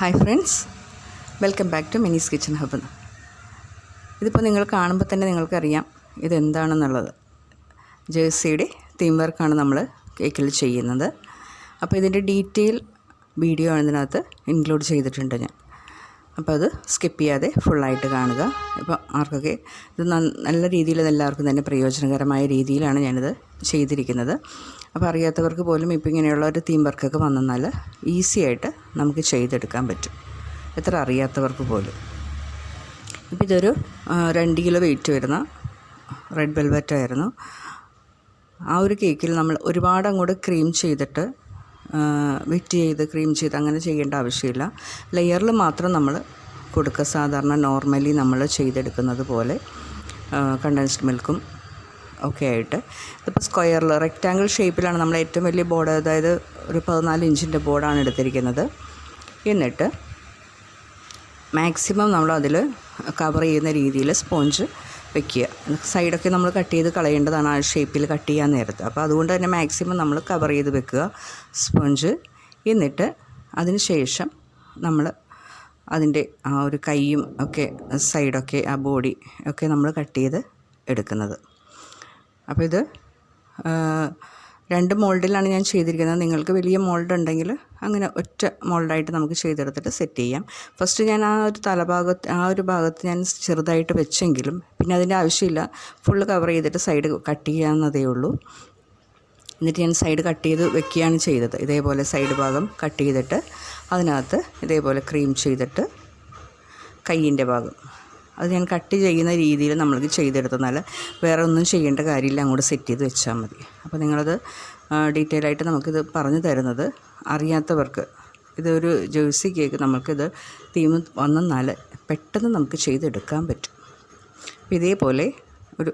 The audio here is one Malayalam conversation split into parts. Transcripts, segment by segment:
Hi friends welcome back to Mini's kitchen hub ഇതിപ്പോൾ നിങ്ങൾ കാണുമ്പോൾ തന്നെ നിങ്ങൾക്കറിയാം ഇതെന്താണെന്നുള്ളത്. ജേഴ്സിയുടെ തീം വർക്കാണ് നമ്മൾ കേക്കിൽ ചെയ്യുന്നത്. അപ്പോൾ ഇതിന്റെ ഡീറ്റെയിൽ വീഡിയോ ആണ് ഇതിനകത്ത് ഇൻക്ലൂഡ് ചെയ്തിട്ടുണ്ട് ഞാൻ. അപ്പോൾ അത് സ്കിപ്പ് ചെയ്യാതെ ഫുള്ളായിട്ട് കാണുക. ഇപ്പോൾ ആർക്കൊക്കെ ഇത് നല്ല രീതിയിൽ എല്ലാവർക്കും തന്നെ പ്രയോജനകരമായ രീതിയിലാണ് ഞാനിത് ചെയ്തിരിക്കുന്നത്. അപ്പോൾ അറിയാത്തവർക്ക് പോലും ഇപ്പോൾ ഇങ്ങനെയുള്ള ഒരു തീം വർക്കൊക്കെ വന്നാൽ ഈസി ആയിട്ട് നമുക്ക് ചെയ്തെടുക്കാൻ പറ്റും. എത്ര അറിയാത്തവർക്ക് പോലും. ഇപ്പോൾ ഇതൊരു രണ്ട് കിലോ വെയിറ്റ് വരുന്ന റെഡ് വെൽവെറ്റ് ആയിരുന്നു. ആ ഒരു കേക്കിൽ നമ്മൾ ഒരുപാട് അങ്ങോട്ട് ക്രീം ചെയ്തിട്ട് വെറ്റ് ചെയ്ത് ക്രീം ചെയ്ത് അങ്ങനെ ചെയ്യേണ്ട ആവശ്യമില്ല. ലെയറിൽ മാത്രം നമ്മൾ കൊടുക്കുക. സാധാരണ നോർമലി നമ്മൾ ചെയ്തെടുക്കുന്നത് പോലെ കണ്ടൻസ്ഡ് മിൽക്കും ഒക്കെ ആയിട്ട്. ഇതിപ്പോൾ സ്ക്വയറിൽ റെക്റ്റാങ്കിൾ ഷേപ്പിലാണ് നമ്മൾ ഏറ്റവും വലിയ ബോർഡ് അതായത് ഒരു പതിനാല് ഇഞ്ചിന്റെ ബോർഡാണ് എടുത്തിരിക്കുന്നത്. എന്നിട്ട് മാക്സിമം നമ്മൾ അതിൽ കവർ ചെയ്യുന്ന രീതിയിൽ സ്പോഞ്ച് വെക്കുക. സൈഡൊക്കെ നമ്മൾ കട്ട് ചെയ്ത് കളയേണ്ടതാണ് ആ ഷേപ്പിൽ കട്ട് ചെയ്യാൻ നേരത്ത്. അപ്പോൾ അതുകൊണ്ട് തന്നെ മാക്സിമം നമ്മൾ കവർ ചെയ്ത് വെക്കുക സ്പോഞ്ച് എന്നിട്ട് അതിന് ശേഷം നമ്മൾ അതിന്റെ ആ ഒരു കൈയും ഒക്കെ സൈഡൊക്കെ ആ ബോഡി ഒക്കെ നമ്മൾ കട്ട് ചെയ്ത് എടുക്കുന്നത്. അപ്പോൾ ഇത് രണ്ട് മോൾഡിലാണ് ഞാൻ ചെയ്തിരിക്കുന്നത്. നിങ്ങൾക്ക് വലിയ മോൾഡ് ഉണ്ടെങ്കിൽ അങ്ങനെ ഒറ്റ മോൾഡായിട്ട് നമുക്ക് ചെയ്തെടുത്തിട്ട് സെറ്റ് ചെയ്യാം. ഫസ്റ്റ് ഞാൻ ആ ഒരു തലഭാഗത്ത് ആ ഒരു ഭാഗത്ത് ഞാൻ ചെറുതായിട്ട് വെച്ചെങ്കിലും പിന്നെ അതിന്റെ ആവശ്യമില്ല. ഫുള്ള് കവർ ചെയ്തിട്ട് സൈഡ് കട്ട് ചെയ്യാവുന്നതേ ഉള്ളൂ. എന്നിട്ട് ഞാൻ സൈഡ് കട്ട് ചെയ്ത് വെക്കുകയാണ് ചെയ്തത്. ഇതേപോലെ സൈഡ് ഭാഗം കട്ട് ചെയ്തിട്ട് അതിനകത്ത് ഇതേപോലെ ക്രീം ചെയ്തിട്ട് കയ്യിന്റെ ഭാഗം. അത് ഞാൻ കട്ട് ചെയ്യുന്ന രീതിയിൽ നമ്മൾക്ക് ചെയ്തെടുത്തെന്നാൽ വേറെ ഒന്നും ചെയ്യേണ്ട കാര്യമില്ല അങ്ങോട്ട് സെറ്റ് ചെയ്ത് വെച്ചാൽ മതി. അപ്പോൾ നിങ്ങളത് ഡീറ്റെയിൽ ആയിട്ട് നമുക്കിത് പറഞ്ഞു തരുന്നത് അറിയാത്തവർക്ക്. ഇതൊരു ജേഴ്സി കേക്ക് നമുക്കിത് തീം വന്നാൽ പെട്ടെന്ന് നമുക്ക് ചെയ്തെടുക്കാൻ പറ്റും. അപ്പോൾ ഇതേപോലെ ഒരു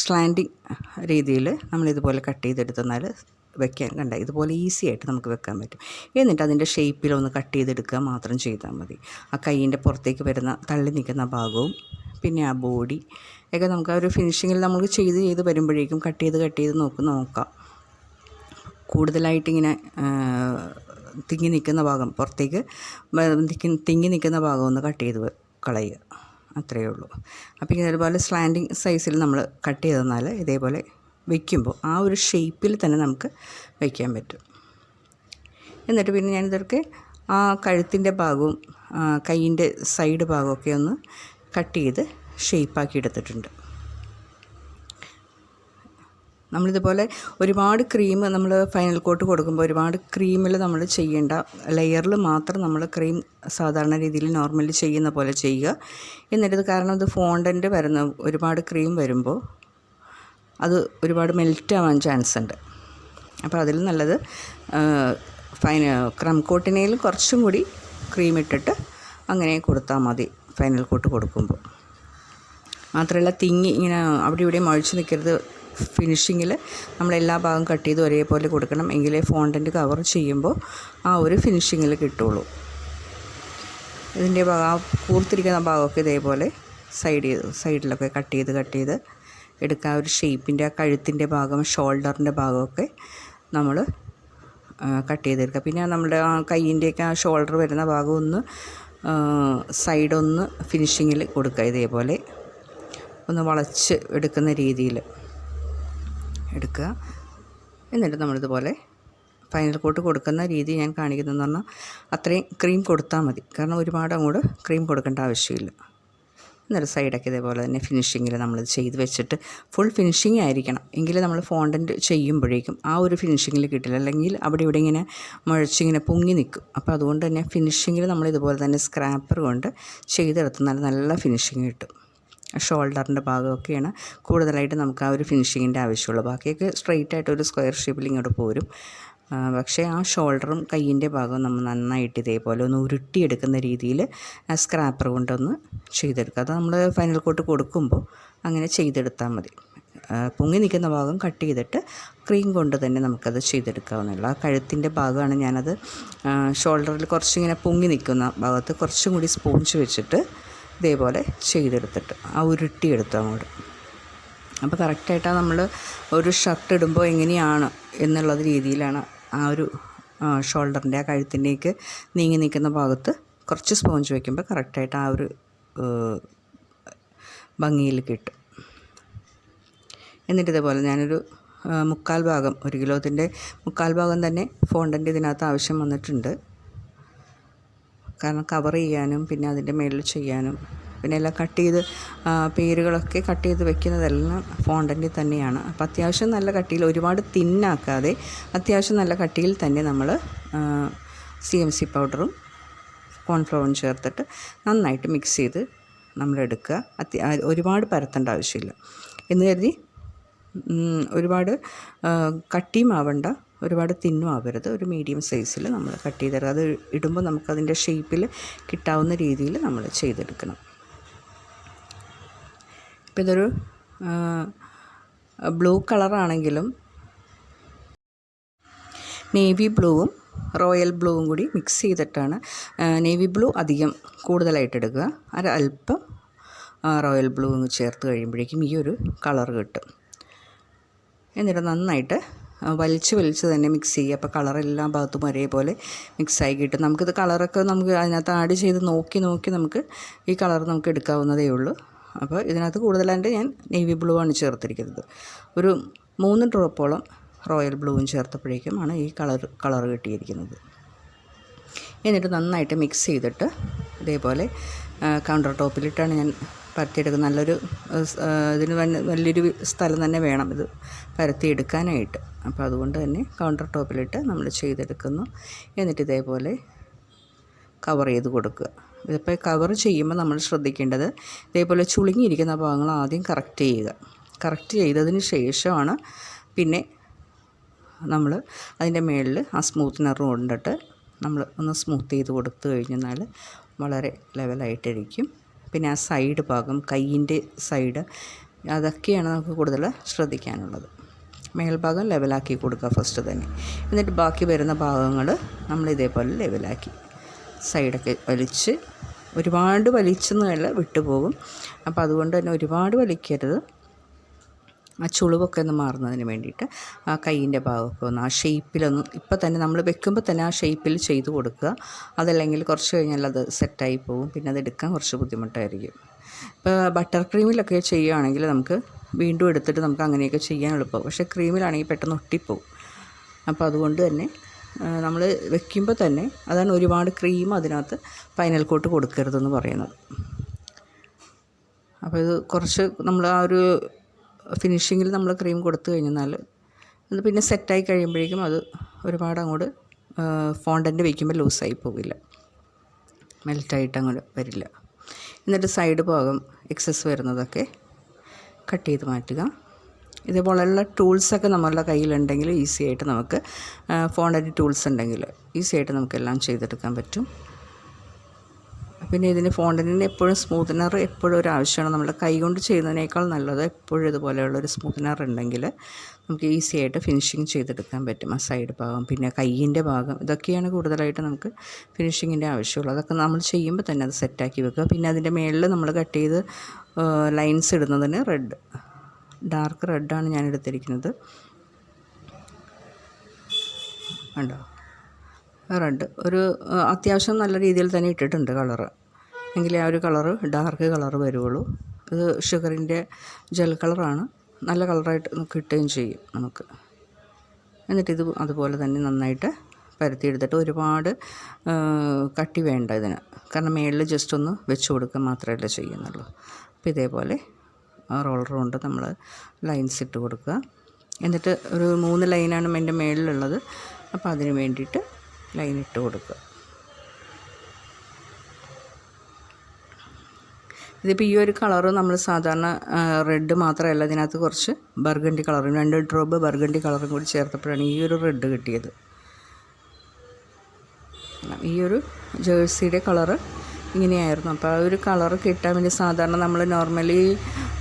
സ്ലാൻഡിങ് രീതിയിൽ നമ്മളിതുപോലെ കട്ട് ചെയ്തെടുത്തെന്നാൽ വെക്കാൻ. കണ്ട? ഇതുപോലെ ഈസി ആയിട്ട് നമുക്ക് വെക്കാൻ പറ്റും. എന്നിട്ട് അതിന്റെ ഷേപ്പിലൊന്ന് കട്ട് ചെയ്തെടുക്കുക മാത്രം ചെയ്താൽ മതി. ആ കൈയിന്റെ പുറത്തേക്ക് വരുന്ന തള്ളി നിൽക്കുന്ന ഭാഗവും പിന്നെ ആ ബോഡി ഒക്കെ നമുക്ക് ആ ഒരു ഫിനിഷിങ്ങിൽ നമ്മൾ ചെയ്ത് ചെയ്ത് വരുമ്പോഴേക്കും കട്ട് ചെയ്ത് കട്ട് ചെയ്ത് നോക്ക് നോക്കാം. കൂടുതലായിട്ടിങ്ങനെ തിങ്ങി നിൽക്കുന്ന ഭാഗം പുറത്തേക്ക് തിങ്ങി നിൽക്കുന്ന ഭാഗം ഒന്ന് കട്ട് ചെയ്ത് കളയുക. അത്രയേ ഉള്ളൂ. അപ്പോൾ ഇതേപോലെ സ്ലാൻഡിങ് സൈസിൽ നമ്മൾ കട്ട് ചെയ്ത് തന്നാൽ ഇതേപോലെ വെക്കുമ്പോൾ ആ ഒരു ഷേപ്പിൽ തന്നെ നമുക്ക് വയ്ക്കാൻ പറ്റും. എന്നിട്ട് പിന്നെ ഞാനിതൊക്കെ ആ കഴുത്തിന്റെ ഭാഗവും കൈയിന്റെ സൈഡ് ഭാഗമൊക്കെ ഒന്ന് കട്ട് ചെയ്ത് ഷേപ്പാക്കി എടുത്തിട്ടുണ്ട്. നമ്മളിതുപോലെ ഒരുപാട് ക്രീം നമ്മൾ ഫൈനൽ കോട്ട് കൊടുക്കുമ്പോൾ ഒരുപാട് ക്രീമിൽ നമ്മൾ ചെയ്യേണ്ട ലെയറിൽ മാത്രം നമ്മൾ ക്രീം സാധാരണ രീതിയിൽ നോർമലി ചെയ്യുന്ന പോലെ ചെയ്യുക. എന്നിട്ട് കാരണം ഇത് ഫോണ്ടന്റ് വരുന്ന ഒരുപാട് ക്രീം വരുമ്പോൾ അത് ഒരുപാട് മെൽറ്റ് ആവാൻ ചാൻസ് ഉണ്ട് അപ്പോൾ അതിൽ നല്ലത് ഫൈൻ ക്രം കോട്ടിനേലും കുറച്ചും കൂടി ക്രീം ഇട്ടിട്ട് അങ്ങനെ കൊടുത്താൽ മതി ഫൈനൽ കോട്ട് കൊടുക്കുമ്പോൾ. മാത്രമല്ല തിങ്ങി ഇങ്ങനെ അവിടെ ഇവിടെ മഴിച്ച് നിൽക്കരുത്. ഫിനിഷിങ്ങിൽ നമ്മൾ എല്ലാ ഭാഗം കട്ട് ചെയ്ത് ഒരേപോലെ കൊടുക്കണം. എങ്കിലേ ഫോണ്ടന്റ് കവർ ചെയ്യുമ്പോൾ ആ ഒരു ഫിനിഷിങ്ങിൽ കിട്ടുള്ളൂ. ഇതിന്റെ ഭാഗം കൂർത്തിരിക്കുന്ന ഭാഗമൊക്കെ ഇതേപോലെ സൈഡ് ചെയ്ത് സൈഡിലൊക്കെ കട്ട് ചെയ്ത് കട്ട് ചെയ്ത് എടുക്കുക ആ ഒരു ഷേപ്പിന്റെ ആ കഴുത്തിന്റെ ഭാഗം ഷോൾഡറിന്റെ ഭാഗമൊക്കെ നമ്മൾ കട്ട് ചെയ്തെടുക്കുക. പിന്നെ നമ്മുടെ ആ കയ്യിന്റെയൊക്കെ ആ ഷോൾഡർ വരുന്ന ഭാഗം ഒന്ന് സൈഡൊന്ന് ഫിനിഷിങ്ങിൽ കൊടുക്കുക ഇതേപോലെ. ഒന്ന് വളച്ച് എടുക്കുന്ന രീതിയിൽ എടുക്കുക. എന്നിട്ട് നമ്മളിതുപോലെ ഫൈനൽ കോട്ട് കൊടുക്കുന്ന രീതി ഞാൻ കാണിക്കുന്നതെന്ന് പറഞ്ഞാൽ അത്രയും ക്രീം കൊടുത്താൽ മതി. കാരണം ഒരുപാട് അങ്ങോട്ട് ക്രീം കൊടുക്കേണ്ട ആവശ്യമില്ല. എന്നിട്ട് സൈഡൊക്കെ ഇതേപോലെ തന്നെ ഫിനിഷിങ്ങിൽ നമ്മൾ ചെയ്ത് വെച്ചിട്ട് ഫുൾ ഫിനിഷിംഗ് ആയിരിക്കണം. എങ്കിൽ നമ്മൾ ഫോണ്ടന്റ് ചെയ്യുമ്പോഴേക്കും ആ ഒരു ഫിനിഷിങ്ങിൽ കിട്ടില്ല. അല്ലെങ്കിൽ അവിടെ ഇവിടെ ഇങ്ങനെ മുഴച്ചിങ്ങനെ പൊങ്ങി നിൽക്കും അപ്പോൾ അതുകൊണ്ട് തന്നെ ഫിനിഷിങ്ങിൽ നമ്മൾ ഇതുപോലെ തന്നെ സ്ക്രാപ്പർ കൊണ്ട് ചെയ്തെടുത്ത് നല്ല നല്ല ഫിനിഷിങ് കിട്ടും. ഷോൾഡറിന്റെ ഭാഗമൊക്കെയാണ് കൂടുതലായിട്ട് നമുക്ക് ആ ഒരു ഫിനിഷിങ്ങിന്റെ ആവശ്യമുള്ളൂ. ബാക്കിയൊക്കെ സ്ട്രെയിറ്റ് ആയിട്ട് ഒരു സ്ക്വയർ ഷേപ്പിൽ ഇങ്ങോട്ട് പോരും. പക്ഷേ ആ ഷോൾഡറും കയ്യിന്റെ ഭാഗവും നമ്മൾ നന്നായിട്ട് ഇതേപോലെ ഒന്ന് ഉരുട്ടിയെടുക്കുന്ന രീതിയിൽ സ്ക്രാപ്പർ കൊണ്ടൊന്ന് ചെയ്തെടുക്കുക. അത് നമ്മൾ ഫൈനൽ കോട്ട് കൊടുക്കുമ്പോൾ അങ്ങനെ ചെയ്തെടുത്താൽ മതി. പൊങ്ങി നിൽക്കുന്ന ഭാഗം കട്ട് ചെയ്തിട്ട് ക്രീം കൊണ്ട് തന്നെ നമുക്കത് ചെയ്തെടുക്കാവുന്നതാണ് ആ കഴുത്തിന്റെ ഭാഗമാണ് ഞാനത് ഷോൾഡറിൽ കുറച്ചിങ്ങനെ പൊങ്ങി നിൽക്കുന്ന ഭാഗത്ത് കുറച്ചും കൂടി സ്പോഞ്ച് വെച്ചിട്ട് ഇതേപോലെ ചെയ്തെടുത്തിട്ട് ആ ഉരുട്ടിയെടുത്തു അങ്ങോട്ട്. അപ്പോൾ കറക്റ്റായിട്ടാണ് നമ്മൾ ഒരു ഷർട്ട് ഇടുമ്പോൾ എങ്ങനെയാണ് എന്നുള്ളത് രീതിയിലാണ് ആ ഒരു ഷോൾഡറിന്റെ ആ കഴുത്തിന്റെയൊക്കെ നീങ്ങി നിൽക്കുന്ന ഭാഗത്ത് കുറച്ച് സ്പോഞ്ച് വയ്ക്കുമ്പോൾ കറക്റ്റായിട്ട് ആ ഒരു ഭംഗിയിൽ കിട്ടും. എന്നിട്ട് ഇതേപോലെ ഞാനൊരു മുക്കാൽ ഭാഗം ഒരു കിലോത്തിന്റെ മുക്കാൽ ഭാഗം തന്നെ ഫോണ്ടന്റ് ഇതിനകത്ത് ആവശ്യം വന്നിട്ടുണ്ട്. കാരണം കവർ ചെയ്യാനും പിന്നെ അതിന്റെ മേളിൽ ചെയ്യാനും പിന്നെ എല്ലാം കട്ട് ചെയ്ത് പേരുകളൊക്കെ കട്ട് ചെയ്ത് വെക്കുന്നതെല്ലാം ഫോണ്ടന്റിൽ തന്നെയാണ്. അപ്പോൾ അത്യാവശ്യം നല്ല കട്ടിയിൽ ഒരുപാട് തിന്നാക്കാതെ അത്യാവശ്യം നല്ല കട്ടിയിൽ തന്നെ നമ്മൾ സി എം സി പൗഡറും കോൺഫ്ലവറും ചേർത്തിട്ട് നന്നായിട്ട് മിക്സ് ചെയ്ത് നമ്മൾ എടുക്കുക. അത്യ ഒരുപാട് പരത്തേണ്ട ആവശ്യമില്ല. എന്ന് കരുതി ഒരുപാട് കട്ടിയും ആവണ്ട ഒരുപാട് തിന്നും ആവരുത്. ഒരു മീഡിയം സൈസിൽ നമ്മൾ കട്ട് ചെയ്തെടുക്കുക അത് ഇടുമ്പോൾ നമുക്കതിന്റെ ഷേപ്പിൽ കിട്ടാവുന്ന രീതിയിൽ നമ്മൾ ചെയ്തെടുക്കണം. ഇപ്പം ഇതൊരു ബ്ലൂ കളറാണെങ്കിലും നേവി ബ്ലൂവും റോയൽ ബ്ലൂവും കൂടി മിക്സ് ചെയ്തിട്ടാണ് നേവി ബ്ലൂ അധികം കൂടുതലായിട്ട് എടുക്കുക. അല്പം റോയൽ ബ്ലൂ ചേർത്ത് കഴിയുമ്പോഴേക്കും ഈ ഒരു കളർ കിട്ടും. എന്നിട്ട് നന്നായിട്ട് വലിച്ച് വലിച്ച് തന്നെ മിക്സ് ചെയ്യുക. അപ്പോൾ കളർ എല്ലാ ഭാഗത്തും ഒരേപോലെ മിക്സായി കിട്ടും. നമുക്കിത് കളറൊക്കെ നമുക്ക് അതിനകത്ത് ആഡ് ചെയ്ത് നോക്കി നോക്കി നമുക്ക് ഈ കളർ നമുക്ക് എടുക്കാവുന്നതേ ഉള്ളൂ. അപ്പോൾ ഇതിനകത്ത് കൂടുതലായിട്ട് ഞാൻ നേവി ബ്ലൂ ആണ് ചേർത്തിരിക്കുന്നത്. ഒരു മൂന്ന് ഡ്രോപ്പോളം റോയൽ ബ്ലൂവും ചേർത്തപ്പോഴേക്കും ആണ് ഈ കളർ കളർ കിട്ടിയിരിക്കുന്നത്. എന്നിട്ട് നന്നായിട്ട് മിക്സ് ചെയ്തിട്ട് ഇതേപോലെ കൗണ്ടർ ടോപ്പിലിട്ടാണ് ഞാൻ പരത്തിയെടുക്കുന്നത്. നല്ലൊരു ഇതിന് വലിയൊരു സ്ഥലം തന്നെ വേണം ഇത് പരത്തിയെടുക്കാനായിട്ട്. അപ്പോൾ അതുകൊണ്ട് തന്നെ കൗണ്ടർ ടോപ്പിലിട്ട് നമ്മൾ ചെയ്തെടുക്കുന്നു. എന്നിട്ട് ഇതേപോലെ കവർ ചെയ്ത് കൊടുക്കുക. ഇതിപ്പോൾ കവർ ചെയ്യുമ്പോൾ നമ്മൾ ശ്രദ്ധിക്കേണ്ടത് ഇതേപോലെ ചുളുങ്ങിയിരിക്കുന്ന ഭാഗങ്ങൾ ആദ്യം കറക്റ്റ് ചെയ്യുക. കറക്റ്റ് ചെയ്തതിന് ശേഷമാണ് പിന്നെ നമ്മൾ അതിന്റെ മുകളിൽ ആ സ്മൂത്ത്നർ കൊണ്ടിട്ട് നമ്മൾ ഒന്ന് സ്മൂത്ത് ചെയ്ത് കൊടുത്തു കഴിഞ്ഞാൽ വളരെ ലെവലായിട്ടിരിക്കും പിന്നെ ആ സൈഡ് ഭാഗം കൈയിന്റെ സൈഡ് അതൊക്കെയാണ് നമുക്ക് കൂടുതൽ ശ്രദ്ധിക്കാനുള്ളത്. മേൽഭാഗം ലെവലാക്കി കൊടുക്കുക ഫസ്റ്റ് തന്നെ. എന്നിട്ട് ബാക്കി വരുന്ന ഭാഗങ്ങൾ നമ്മൾ ഇതേപോലെ ലെവലാക്കി സൈഡൊക്കെ വലിച്ച് ഒരുപാട് വലിച്ചെന്നല്ല വിട്ടുപോകും. അപ്പോൾ അതുകൊണ്ട് തന്നെ ഒരുപാട് വലിക്കരുത്. ആ ചുളിവൊക്കെ ഒന്ന് മാറുന്നതിന് വേണ്ടിയിട്ട് ആ കൈയിന്റെ ഭാഗമൊക്കെ ഒന്ന് ആ ഷേപ്പിലൊന്ന് ഇപ്പം തന്നെ നമ്മൾ വെക്കുമ്പോൾ തന്നെ ആ ഷേപ്പിൽ ചെയ്ത് കൊടുക്കുക. അതല്ലെങ്കിൽ കുറച്ച് കഴിഞ്ഞാൽ അത് സെറ്റായി പോകും പിന്നെ അത് എടുക്കാൻ കുറച്ച് ബുദ്ധിമുട്ടായിരിക്കും. ഇപ്പോൾ ബട്ടർ ക്രീമിലൊക്കെ ചെയ്യുകയാണെങ്കിൽ നമുക്ക് വീണ്ടും എടുത്തിട്ട് നമുക്ക് അങ്ങനെയൊക്കെ ചെയ്യാൻ എളുപ്പം. പക്ഷേ ക്രീമിലാണെങ്കിൽ പെട്ടെന്ന് ഒട്ടിപ്പോവും. അപ്പോൾ അതുകൊണ്ട് തന്നെ നമ്മൾ വെക്കുമ്പോൾ തന്നെ അതാണ് ഒരുപാട് ക്രീം അതിനകത്ത് ഫൈനൽ കോട്ട് കൊടുക്കരുതെന്ന് പറയുന്നത്. അപ്പോൾ ഇത് കുറച്ച് നമ്മൾ ആ ഒരു ഫിനിഷിങ്ങിൽ നമ്മൾ ക്രീം കൊടുത്തു കഴിഞ്ഞാൽ അത് പിന്നെ സെറ്റായി കഴിയുമ്പോഴേക്കും അത് ഒരുപാട് അങ്ങോട്ട് ഫോണ്ടന്റ് വയ്ക്കുമ്പോൾ ലൂസായി പോവില്ല മെൽറ്റായിട്ട് അങ്ങോട്ട് വരില്ല. എന്നിട്ട് സൈഡ് ഭാഗം എക്സസ് വരുന്നതൊക്കെ കട്ട് ചെയ്ത് മാറ്റുക. ഇതേപോലെയുള്ള ടൂൾസൊക്കെ നമ്മളുടെ കയ്യിലുണ്ടെങ്കിൽ ഈസി ആയിട്ട് നമുക്ക് ഫോണ്ടന്റ് ടൂൾസ് ഉണ്ടെങ്കിൽ ഈസി ആയിട്ട് നമുക്കെല്ലാം ചെയ്തെടുക്കാൻ പറ്റും. പിന്നെ ഇതിന് ഫോണ്ടിന് എപ്പോഴും സ്മൂത്തനർ എപ്പോഴും ഒരു ആവശ്യമാണ്. നമ്മുടെ കൈ കൊണ്ട് ചെയ്യുന്നതിനേക്കാൾ നല്ലത് എപ്പോഴും ഇതുപോലെയുള്ള ഒരു സ്മൂത്തനർ ഉണ്ടെങ്കിൽ നമുക്ക് ഈസി ആയിട്ട് ഫിനിഷിങ് ചെയ്തെടുക്കാൻ പറ്റും ആ സൈഡ് ഭാഗം. പിന്നെ കയ്യിന്റെ ഭാഗം ഇതൊക്കെയാണ് കൂടുതലായിട്ട് നമുക്ക് ഫിനിഷിങ്ങിന്റെ ആവശ്യമുള്ളത്. അതൊക്കെ നമ്മൾ ചെയ്യുമ്പോൾ തന്നെ അത് സെറ്റാക്കി വെക്കുക. പിന്നെ അതിന്റെ മേളിൽ നമ്മൾ കട്ട് ചെയ്ത് ലൈൻസ് ഇടുന്നതിന് റെഡ്. ഡാർക്ക് റെഡാണ് ഞാൻ എടുത്തിരിക്കുന്നത്. ഉണ്ടോ റെഡ് ഒരു അത്യാവശ്യം നല്ല രീതിയിൽ തന്നെ ഇട്ടിട്ടുണ്ട് കളറ് എങ്കിലേ ആ ഒരു കളറ് ഡാർക്ക് കളറ് വരുള്ളൂ ഇത് ഷുഗറിന്റെ ജെൽ കളറാണ് നല്ല കളറായിട്ട് കിട്ടുകയും ചെയ്യും നമുക്ക്. എന്നിട്ട് ഇത് അതുപോലെ തന്നെ നന്നായിട്ട് പരത്തിയെടുത്തിട്ട് ഒരുപാട് കട്ടി വേണ്ട ഇതിന്. കാരണം മേളിൽ ജസ്റ്റ് ഒന്ന് വെച്ച് കൊടുക്കുക മാത്രമല്ല ചെയ്യുന്നുള്ളൂ. അപ്പോൾ ഇതേപോലെ ആ റോളർ കൊണ്ട് നമ്മൾ ലൈൻസ് ഇട്ട് കൊടുക്കുക. എന്നിട്ട് ഒരു മൂന്ന് ലൈനാണ് എന്റെ മേളിലുള്ളത്. അപ്പോൾ അതിന് വേണ്ടിയിട്ട് ലൈൻ ഇട്ട് കൊടുക്കുക. ഇതിപ്പോൾ ഈ ഒരു കളറ് നമ്മൾ സാധാരണ റെഡ് മാത്രമല്ല ഇതിനകത്ത് കുറച്ച് ബർഗണ്ടി കളറും രണ്ട് ഡ്രോപ്പ് ബർഗണ്ടി കളറും കൂടി ചേർത്തപ്പോഴാണ് ഈ ഒരു റെഡ് കിട്ടിയത്. ഈ ഒരു ജേഴ്സിയുടെ കളറ് ഇങ്ങനെയായിരുന്നു. അപ്പോൾ ആ ഒരു കളറ് കിട്ടാൻ വേണ്ടി സാധാരണ നമ്മൾ നോർമലി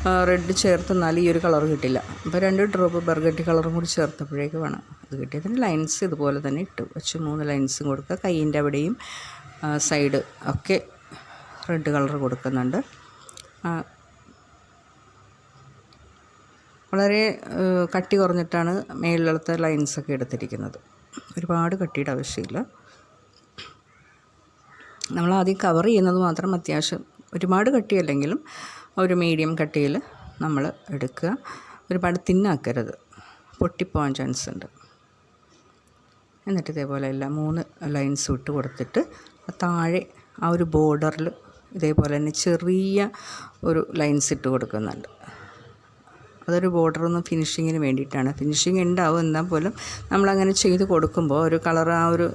റെഡ് ചേർത്തെന്നാൽ ഈ ഒരു കളർ കിട്ടില്ല. അപ്പോൾ രണ്ട് ഡ്രോപ്പ് ബർഗട്ടി കളറും കൂടി ചേർത്തപ്പോഴേക്ക് വേണം. അത് കിട്ടിയതിന് ലൈൻസ് ഇതുപോലെ തന്നെ ഇട്ടു. വെച്ച് മൂന്ന് ലൈൻസും കൊടുക്കുക. കൈയിന്റെ അവിടെയും സൈഡ് ഒക്കെ റെഡ് കളർ കൊടുക്കുന്നുണ്ട്. വളരെ കട്ടി കുറഞ്ഞിട്ടാണ് മേളിലത്തെ ലൈൻസൊക്കെ എടുത്തിരിക്കുന്നത്. ഒരുപാട് കട്ടിയുടെ ആവശ്യമില്ല. നമ്മൾ ആദ്യം കവർ ചെയ്യുന്നത് മാത്രം അത്യാവശ്യം ഒരുപാട് കട്ടിയല്ലെങ്കിലും ഒരു മീഡിയം കട്ടിയിൽ നമ്മൾ എടുക്കുക. ഒരുപാട് തിന്നാക്കരുത്. പൊട്ടിപ്പോകാൻ ചാൻസ് ഉണ്ട്. എന്നിട്ട് ഇതേപോലെ എല്ലാം മൂന്ന് ലൈൻസ് ഇട്ട് കൊടുത്തിട്ട് താഴെ ആ ഒരു ബോർഡറിൽ ഇതേപോലെ തന്നെ ചെറിയ ഒരു ലൈൻസ് ഇട്ട് കൊടുക്കുന്നുണ്ട്. അതൊരു ബോർഡർ ഒന്ന് ഫിനിഷിങ്ങിന് വേണ്ടിയിട്ടാണ്. ഫിനിഷിങ് ഉണ്ടാവും എന്നാൽ പോലും നമ്മളങ്ങനെ ചെയ്ത് കൊടുക്കുമ്പോൾ ഒരു കളർ ആ ഒരു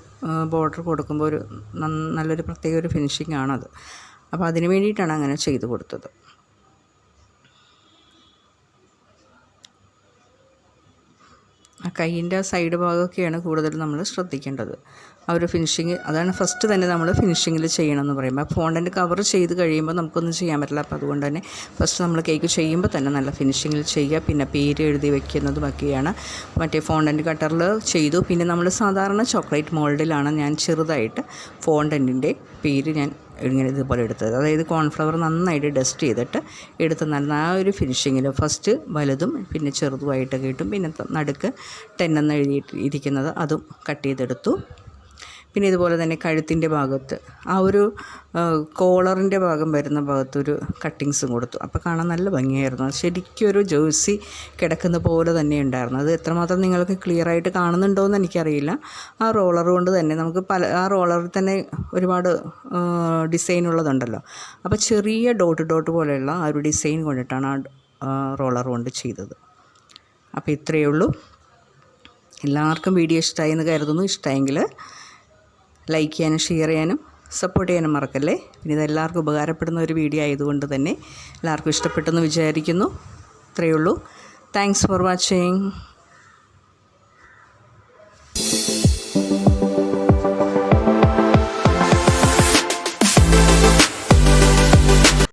ബോർഡർ കൊടുക്കുമ്പോൾ ഒരു നല്ലൊരു പ്രത്യേക ഒരു ഫിനിഷിംഗ് ആണത്. അപ്പോൾ അതിന് വേണ്ടിയിട്ടാണ് അങ്ങനെ ചെയ്ത് കൊടുത്തത്. കൈയിന്റെ സൈഡ് ഭാഗമൊക്കെയാണ് കൂടുതൽ നമ്മൾ ശ്രദ്ധിക്കേണ്ടത്. ആ ഒരു ഫിനിഷിങ് അതാണ് ഫസ്റ്റ് തന്നെ നമ്മൾ ഫിനിഷിങ്ങിൽ ചെയ്യണം എന്ന് പറയുമ്പോൾ. ഫോണ്ടന്റ് കവർ ചെയ്ത് കഴിയുമ്പോൾ നമുക്കൊന്നും ചെയ്യാൻ പറ്റില്ല. അപ്പോൾ അതുകൊണ്ട് തന്നെ ഫസ്റ്റ് നമ്മൾ കേക്ക് ചെയ്യുമ്പോൾ തന്നെ നല്ല ഫിനിഷിങ്ങിൽ ചെയ്യുക. പിന്നെ പേര് എഴുതി വെക്കുന്നതും ഒക്കെയാണ്. മറ്റേ ഫോണ്ടന്റ് കട്ടറിൽ ചെയ്തു. പിന്നെ നമ്മൾ സാധാരണ ചോക്ലേറ്റ് മോൾഡിലാണ് ഞാൻ ചെറുതായിട്ട് ഫോണ്ടന്റിന്റെ പേര് ഞാൻ ഇങ്ങനെ ഇതുപോലെ എടുത്തത്. അതായത് കോൺഫ്ലവർ നന്നായിട്ട് ഡസ്റ്റ് ചെയ്തിട്ട് എടുത്ത് നല്ല ആ ഒരു ഫിനിഷിങ്ങിൽ ഫസ്റ്റ് വലുതും പിന്നെ ചെറുതുമായിട്ടൊക്കെ ഇട്ടും. പിന്നെ നടുക്ക് ടെന്നെന്ന് എഴുതിയിട്ട് ഇരിക്കുന്നത് അതും കട്ട് ചെയ്തെടുത്തു. പിന്നെ ഇതുപോലെ തന്നെ കഴുത്തിന്റെ ഭാഗത്ത് ആ ഒരു കോളറിന്റെ ഭാഗം വരുന്ന ഭാഗത്ത് ഒരു കട്ടിങ്സും കൊടുത്തു. അപ്പോൾ കാണാൻ നല്ല ഭംഗിയായിരുന്നു. ശരിക്കും ഒരു ജേഴ്സി കിടക്കുന്ന പോലെ തന്നെ ഉണ്ടായിരുന്നു. അത് എത്രമാത്രം നിങ്ങൾക്ക് ക്ലിയർ ആയിട്ട് കാണുന്നുണ്ടോ എന്ന് എനിക്കറിയില്ല. ആ റോളർ കൊണ്ട് തന്നെ നമുക്ക് പല ആ റോളറിൽ തന്നെ ഒരുപാട് ഡിസൈൻ ഉള്ളതുണ്ടല്ലോ. അപ്പോൾ ചെറിയ ഡോട്ട് ഡോട്ട് പോലെയുള്ള ആ ഒരു ഡിസൈൻ കൊണ്ടിട്ടാണ് ആ റോളർ കൊണ്ട് ചെയ്തത്. അപ്പോൾ ഇത്രയേ ഉള്ളൂ. എല്ലാവർക്കും വീഡിയോ ഇഷ്ടമായി എന്ന് കരുതുന്നു. ഇഷ്ടമായെങ്കിൽ ലൈക്ക് ചെയ്യാനും ഷെയർ ചെയ്യാനും സപ്പോർട്ട് ചെയ്യാനും മറക്കല്ലേ? പിന്നെ ഇതെല്ലാവർക്കും ഉപകാരപ്പെടുന്ന ഒരു വീഡിയോ ആയതുകൊണ്ട് തന്നെ എല്ലാവർക്കും ഇഷ്ടപ്പെട്ടെന്ന് വിചാരിക്കുന്നു. ഇത്രയേ ഉള്ളൂ. Thanks for watching